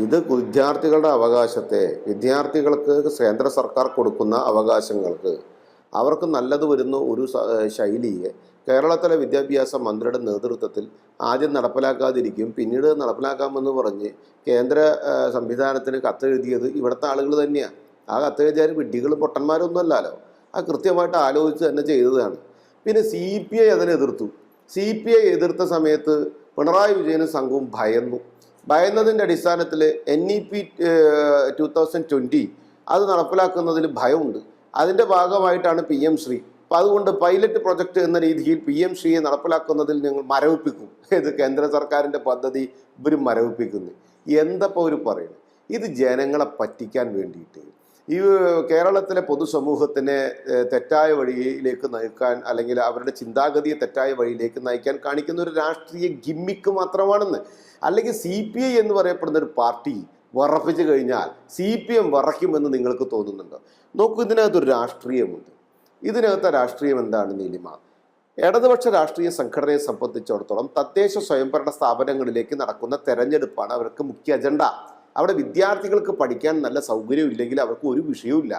ഇത് വിദ്യാർത്ഥികളുടെ അവകാശത്തെ വിദ്യാർത്ഥികൾക്ക് കേന്ദ്ര സർക്കാർ കൊടുക്കുന്ന അവകാശങ്ങൾക്ക് അവർക്ക് നല്ലത് വരുന്ന ഒരു ശൈലിയെ കേരളത്തിലെ വിദ്യാഭ്യാസ മന്ത്രിയുടെ നേതൃത്വത്തിൽ ആദ്യം നടപ്പിലാക്കാതിരിക്കും പിന്നീട് നടപ്പിലാക്കാമെന്ന് പറഞ്ഞ് കേന്ദ്ര സംവിധാനത്തിന് കത്തെഴുതിയത് ഇവിടുത്തെ ആളുകൾ തന്നെയാണ് ആ കത്തെഴുതിയാൽ വിഡ്ഢികൾ പൊട്ടന്മാരൊന്നും അല്ലല്ലോ ആ കൃത്യമായിട്ട് ആലോചിച്ച് തന്നെ ചെയ്തതാണ്. പിന്നെ സി പി ഐ അതിനെ എതിർത്തു. സി പി ഐ എതിർത്ത സമയത്ത് പിണറായി വിജയനും സംഘവും ഭയന്നു. ഭയന്നതിന്റെ അടിസ്ഥാനത്തിൽ N E P two thousand twenty അത് നടപ്പിലാക്കുന്നതിൽ ഭയമുണ്ട്. അതിന്റെ ഭാഗമായിട്ടാണ് പി എം ശ്രീ. അപ്പം അതുകൊണ്ട് പൈലറ്റ് പ്രൊജക്ട് എന്ന രീതിയിൽ പി എം ശ്രീയെ നടപ്പിലാക്കുന്നതിൽ ഞങ്ങൾ മരവിപ്പിക്കും. ഇത് കേന്ദ്ര സർക്കാരിന്റെ പദ്ധതി ഇവർ മരവിപ്പിക്കുന്നു. എന്തപ്പോൾ ഒരു പറയുന്നത് ഇത് ജനങ്ങളെ പറ്റിക്കാൻ വേണ്ടിയിട്ട്. ഈ കേരളത്തിലെ പൊതുസമൂഹത്തിനെ തെറ്റായ വഴിയിലേക്ക് നയിക്കാൻ അല്ലെങ്കിൽ അവരുടെ ചിന്താഗതിയെ തെറ്റായ വഴിയിലേക്ക് നയിക്കാൻ കാണിക്കുന്ന ഒരു രാഷ്ട്രീയ ഗിമ്മിക്ക് മാത്രമാണെന്ന്. അല്ലെങ്കിൽ സി പി ഐ എന്ന് പറയപ്പെടുന്ന ഒരു പാർട്ടി വറപ്പിച്ചു കഴിഞ്ഞാൽ സി പി എം വറയ്ക്കുമെന്ന് നിങ്ങൾക്ക് തോന്നുന്നുണ്ടോ? നോക്കൂ ഇതിനകത്തൊരു രാഷ്ട്രീയമുണ്ട്. ഇതിനകത്തെ രാഷ്ട്രീയം എന്താണ് നീലിമ? ഇടതുപക്ഷ രാഷ്ട്രീയ സംഘടനയെ സംബന്ധിച്ചിടത്തോളം തദ്ദേശ സ്വയംഭരണ സ്ഥാപനങ്ങളിലേക്ക് നടക്കുന്ന തെരഞ്ഞെടുപ്പാണ് അവർക്ക് മുഖ്യ അജണ്ട. അവിടെ വിദ്യാർത്ഥികൾക്ക് പഠിക്കാൻ നല്ല സൗകര്യം ഇല്ലെങ്കിൽ അവർക്ക് ഒരു വിഷയവുമില്ല.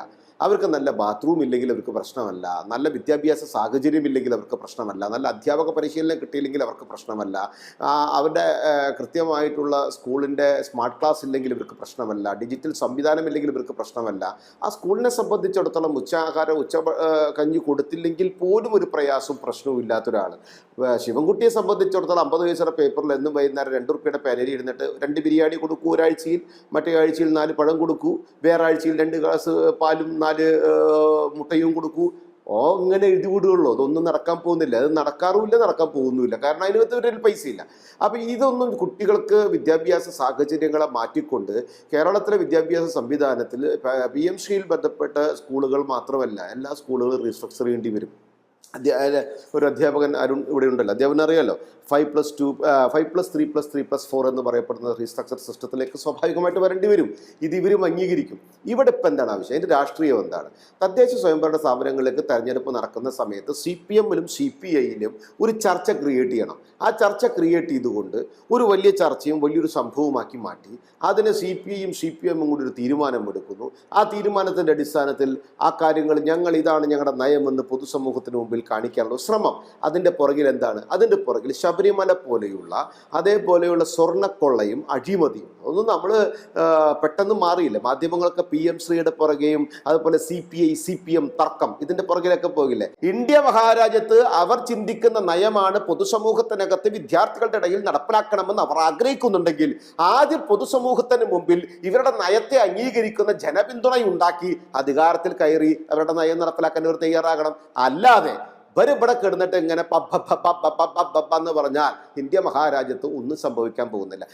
അവർക്ക് നല്ല ബാത്റൂം ഇല്ലെങ്കിൽ അവർക്ക് പ്രശ്നമല്ല. നല്ല വിദ്യാഭ്യാസ സാഹചര്യം ഇല്ലെങ്കിൽ അവർക്ക് പ്രശ്നമല്ല. നല്ല അധ്യാപക പരിശീലനം കിട്ടിയില്ലെങ്കിൽ അവർക്ക് പ്രശ്നമല്ല. അവരുടെ കൃത്യമായിട്ടുള്ള സ്കൂളിന്റെ സ്മാർട്ട് ക്ലാസ് ഇല്ലെങ്കിൽ ഇവർക്ക് പ്രശ്നമല്ല. ഡിജിറ്റൽ സംവിധാനം ഇല്ലെങ്കിൽ ഇവർക്ക് പ്രശ്നമല്ല. ആ സ്കൂളിനെ സംബന്ധിച്ചിടത്തോളം ഉച്ചാഹാരം ഉച്ച കഞ്ഞി കൊടുത്തില്ലെങ്കിൽ പോലും ഒരു പ്രയാസവും പ്രശ്നവും ഇല്ലാത്തൊരാൾ ശിവൻകുട്ടിയെ സംബന്ധിച്ചിടത്തോളം അമ്പത് വയസ്സുള്ള പേപ്പറിൽ എന്നും വൈകുന്നേരം രണ്ട് റുപ്യയുടെ പെരരി ഇരുന്നിട്ട് രണ്ട് ബിരിയാണി കൊടുക്കൂ ഒരാഴ്ചയിൽ മറ്റേ ആഴ്ചയിൽ നാല് പഴം കൊടുക്കൂ. വേറെ ആഴ്ചയിൽ രണ്ട് ഗ്ലാസ് പാലും നാല് ആ, മുട്ടയും കൊടുക്കൂ. ഓ ഇങ്ങനെ എഴുതി വിടുകയുള്ളൂ. അതൊന്നും നടക്കാൻ പോകുന്നില്ല. അത് നടക്കാറുമില്ല നടക്കാൻ പോകുന്നുമില്ല. കാരണം അതിനകത്ത് ഒരു പൈസ ഇല്ല അപ്പം ഇതൊന്നും കുട്ടികൾക്ക് വിദ്യാഭ്യാസ സാഹചര്യങ്ങളെ മാറ്റിക്കൊണ്ട് കേരളത്തിലെ വിദ്യാഭ്യാസ സംവിധാനത്തിൽ പി എം ബന്ധപ്പെട്ട സ്കൂളുകൾ മാത്രമല്ല എല്ലാ സ്കൂളുകളും റീസ്ട്രക്ചർ ചെയ്യേണ്ടി വരും. ഒരു അധ്യാപകൻ അരുൺ ഇവിടെ ഉണ്ടല്ലോ. അധ്യാപകൻ അറിയാമല്ലോ five plus two five plus three plus three plus four എന്ന് പറയപ്പെടുന്ന റീസ്ട്രക്ചർ സിസ്റ്റത്തിലേക്ക് സ്വാഭാവികമായിട്ട് വരേണ്ടി വരും. ഇത് ഇവരും അംഗീകരിക്കും. ഇവിടെ ഇപ്പം എന്താണ് ആവശ്യം? അതിന്റെ രാഷ്ട്രീയം എന്താണ്? തദ്ദേശ സ്വയംഭരണ സ്ഥാപനങ്ങളിലേക്ക് തെരഞ്ഞെടുപ്പ് നടക്കുന്ന സമയത്ത് സി പി എമ്മിലും സി പി ഐയിലും ഒരു ചർച്ച ക്രിയേറ്റ് ചെയ്യണം. ആ ചർച്ച ക്രിയേറ്റ് ചെയ്തുകൊണ്ട് ഒരു വലിയ ചർച്ചയും വലിയൊരു സംഭവമാക്കി മാറ്റി അതിന് സി പി ഐയും സി പി എമ്മും കൂടി ഒരു തീരുമാനം എടുക്കുന്നു ആ തീരുമാനത്തിന്റെ അടിസ്ഥാനത്തിൽ ആ കാര്യങ്ങൾ ഞങ്ങൾ ഇതാണ് ഞങ്ങളുടെ നയമെന്ന് പൊതുസമൂഹത്തിന് മുമ്പിൽ കാണിക്കാനുള്ള ശ്രമം. അതിന്റെ പുറകിൽ എന്താണ്? അതിന്റെ പുറകിൽ ശബരിമല പോലെയുള്ള അതേപോലെയുള്ള സ്വർണക്കൊള്ളയും അഴിമതിയും ഒന്നും നമ്മൾ പെട്ടെന്ന് മാറിയില്ല. മാധ്യമങ്ങളൊക്കെ പി എം ശ്രീയുടെ പുറകെയും അതുപോലെ C P I C P M തർക്കം ഇതിന്റെ പുറകിലൊക്കെ പോകില്ലേ? ഇന്ത്യ മഹാരാജ്യത്ത് അവർ ചിന്തിക്കുന്ന നയമാണ് പൊതുസമൂഹത്തിനകത്ത് വിദ്യാർത്ഥികളുടെ ഇടയിൽ നടപ്പിലാക്കണമെന്ന് അവർ ആഗ്രഹിക്കുന്നുണ്ടെങ്കിൽ ആദ്യം പൊതുസമൂഹത്തിന് മുമ്പിൽ ഇവരുടെ നയത്തെ അംഗീകരിക്കുന്ന ജനപിന്തുണയുണ്ടാക്കി അധികാരത്തിൽ കയറി അവരുടെ നയം നടപ്പിലാക്കാൻ ഇവർ തയ്യാറാകണം. അല്ലാതെ ഇവർ ഇവിടെ കിടന്നിട്ട് ഇങ്ങനെ പബ്ബ എന്ന് പറഞ്ഞാൽ ഇന്ത്യ മഹാരാജ്യത്ത് ഒന്നും സംഭവിക്കാൻ പോകുന്നില്ല.